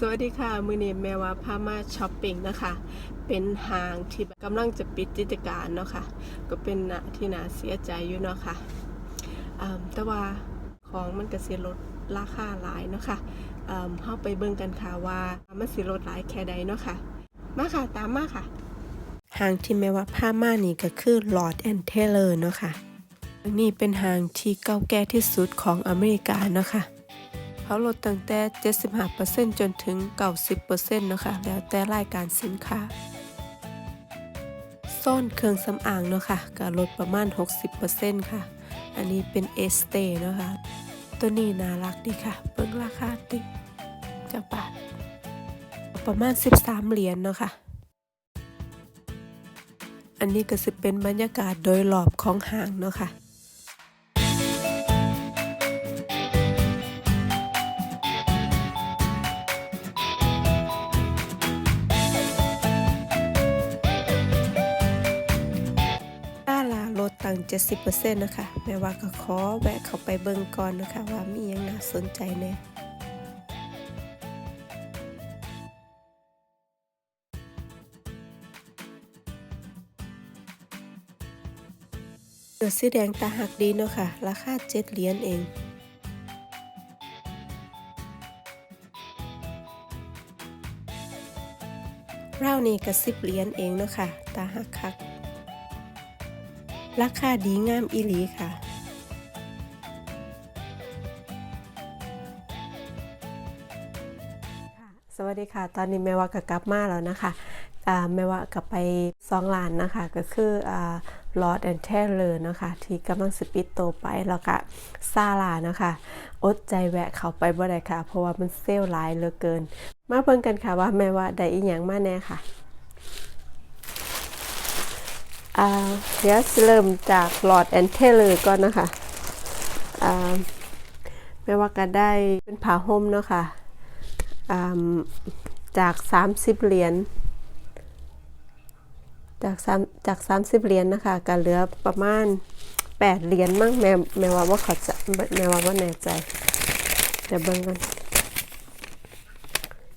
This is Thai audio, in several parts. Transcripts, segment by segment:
สวัสดีค่ะ มือนี้แม่ว่าพามาช้อปปิ้งนะคะ เป็นห้างที่กำลังจะปิดกิจการเนาะค่ะ ก็เป็นน่ะที่น่าเสียใจอยู่เนาะค่ะอ่าแต่ว่าของมันก็สิลดราคาหลายเนาะค่ะอ่าเฮาไปเบิ่งกันค่ะว่ามันสิลดหลายแค่ใดเนาะค่ะ มาค่ะตามมาค่ะห้างที่แม่ว่าพามานี่ก็คือ Lord and Taylor เนาะค่ะนี่เป็นห้างที่เก่าแก่ที่สุดของอเมริกาเนาะค่ะ เขาลดตั้งแต่ 75%จนถึง 90%เนาะคะแล้วแต่รายการสินค้าโซนเครื่องสำอางเนาะค่ะก็ลดประมาณ 60%ค่ะ อันนี้เป็นเอสเตเนาะค่ะตัวนี้น่ารักดีค่ะ เบิ่งราคาติจากบาท ประมาณ 13 เหรียญเนาะค่ะอันนี้ก็จะเป็นบรรยากาศโดยรอบของห้างเนาะค่ะ 70%นะคะแม่ว่าก็ขอแวะเข้าไปเบิ่งก่อนนะคะ ว่ามีหยังน่าสนใจแน่เสือสีแดงตาหักดีเนาะค่ะ ราคา7เหรียญเองราวนี้ก็10เหรียญเองเนาะค่ะ ตาหักคัก ราคาดีงามอีหลีค่ะสวัสดีค่ะ ตอนนี้แม่ว่ากกลับมาแล้วนะคะแม่ว่ากลับไปสองลานนะคะ ก็คือลอ่า Lord and Taylor นะคะ ที่กำลังสปิดโตไปแล้วก็ซาลานะคะ อดใจแวะเขาไปบ่ได้ค่ะ เพราะว่ามันเซลล์หลายเหลือเกิน มาเบิ่งกันค่ะว่าแม่ว่าได้อีหยังมาแน่ค่ะ อ่า เดี๋ยวเริ่มจาก Lord and Taylor ก่อนนะคะไม่ว่าก็ได้เป็นผ้าห่มเนาะค่ะอ่าจาก 30 เหรียญจาก3จาก 30 เหรียญนะคะก็เหลือประมาณ 8 เหรียญมั้งแม่แม่ว่าว่าเขาจะแม่ว่าว่าแน่ใจเดี๋ยวเบิ่งกัน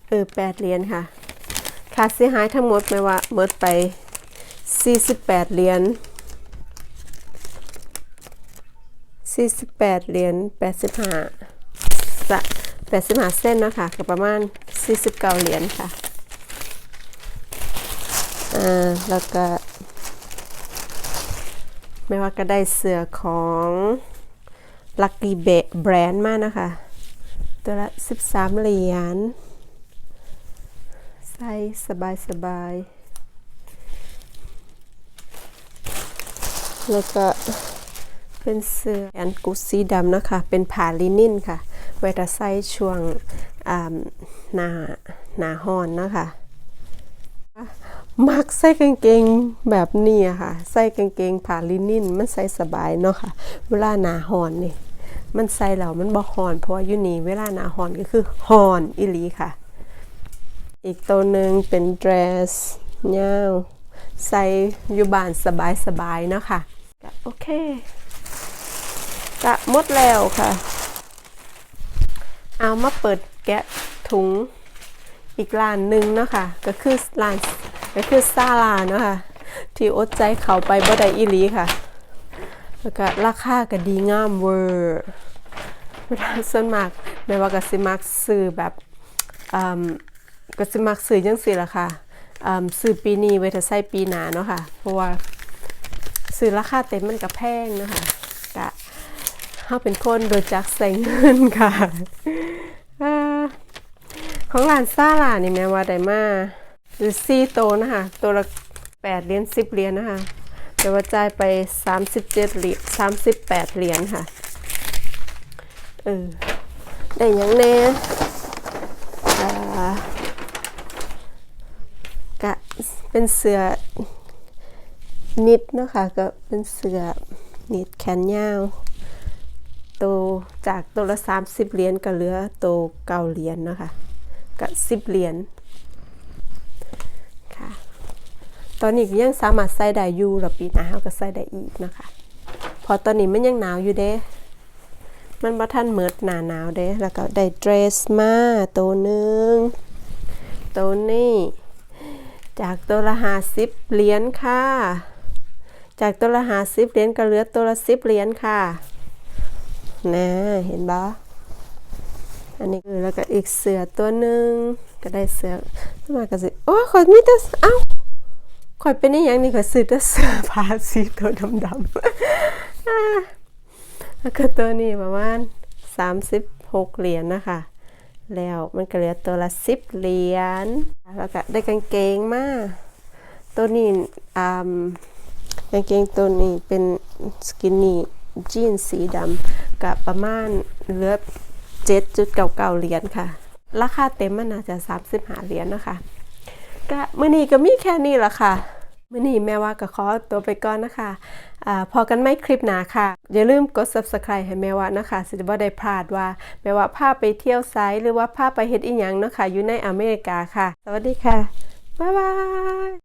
เออ8เหรียญค่ะค่าเสียหายทั้งหมดแม่ว่าหมดไป 48 เหรียญ48 เหรียญ85สะ85 เส้นเนาะคะก็ประมาณ 49 เหรียญค่ะ อ่า แล้วก็ ไม่ว่าก็ได้เสื้อของ Lucky Brand มากนะคะ ตัวละ 13 เหรียญ ใส่สบายสบาย แล้วก็เป็นเสื้อแอนกุสีดำนะคะ เป็นผ้าลินินค่ะ ไว้จะใส่ช่วงอ่าหน้าหน้าฮ้อนนะคะมักใส่กางเกงแบบนี้อะค่ะ ใส่กางเกงผ้าลินินมันใส่สบายเนาะค่ะ เวลาหนาฮ้อนนี่ มันใส่แล้วมันบ่ฮ้อน เพราะว่าอยู่นี่เวลาหนาฮ้อนก็คือฮ้อนอีลีค่ะ อีกตัวหนึ่งเป็นเดรสยาว ใส่อยู่บ้านสบายๆนะคะโอเคก็หมดแล้วค่ะ เอามาเปิดแกะถุงอีกร้านหนึ่งนะคะ ก็คือร้านก็คือซาลานะคะ ที่อดใจเขาไปบ่ได้อีหลีค่ะ แล้วก็ราคาก็ดีงามเวอร์เวลาส่วนมากไม่ว่าก็สิมักซื้อแบบอืมก็สิมักซื้อจังซี่ล่ะค่ะ ซื้อปีนี้ไว้ถ้าใช้ปีหนาเนาะค่ะ เพราะว่าซื้อราคาเต็มมันก็แพงเนาะค่ะก็เฮาเป็นคนโดยจักใส่เงินค่ะอของร้านซาลานี่แม่ว่าได้มาหรือ4โตนะคะ ตัวละ8เหรียญ10เหรียญนะคะแต่ว่าจ่ายไป37เหรียญ38เหรียญค่ะ เออ ได้ยังแน่อ่า เป็นเสือนิดเนาะค่ะก็เป็นเสือนิดแขนยาวโตวจากตัวละ 30 เหรียญก็เหลือโตวเก้าเหรียญเนาะค่ะก็10เหรียญค่ะ ตอนนี้ยังสามารถใส่ได้อยู่แล้วปีหน้าก็ใส่ได้อีกนะคะพอตอนนี้มันยังหนาวอยู่เด้มันบ่ทันเมิดหนาหนาวเด้แล้วก็ได้เดรสมาตัวหนึ่งตัวนี้ จากตัวละหาสิบเหรียญค่ะ จากตัวละหาสิบเหรียญก็เหลือตัวละสิบเหรียญค่ะนะเห็นบ่อันนี้คือแล้วก็อีกเสือตัวหนึ่งก็ได้เสือมาก็สิโอ้ข่อยมีแต่เอ้าข่อยเป็นอหยังนี่ข่อยซื้อแต่เสือผ้าสีตัวดำๆอ่าแล้วก็ตัวนี้ประมาณ36เหรียญนะคะ แล้วมันก็เหลือตัวละสิบเหรียญแล้วก็ได้กางเกงมาตัวนี้อ่ากางเกงตัวนี้เป็นสกินนี่จีนสีดำกับประมาณเหลือเจ็ดจุดเก้าเก้าเหรียญค่ะ ราคาเต็มมันน่าจะสามสิบห้าเหรียญนะคะก็มื้อนี้ก็มีแค่นี้ละค่ะ มื่อนี้แม่ว่าก็ขอตัวไปก่อนนะคะอะพอกันไม่คลิปหนาค่ะ อย่าลืมกด subscribe ให้แม่ว่านะคะสิจะบ่ได้พลาดว่า แม่ว่าพาไปเที่ยวไซหรือว่าพาไปเฮ็ดอีหยังเนาะค่ะอยู่ในอเมริกาค่ะ สวัสดีค่ะ บ๊ายบาย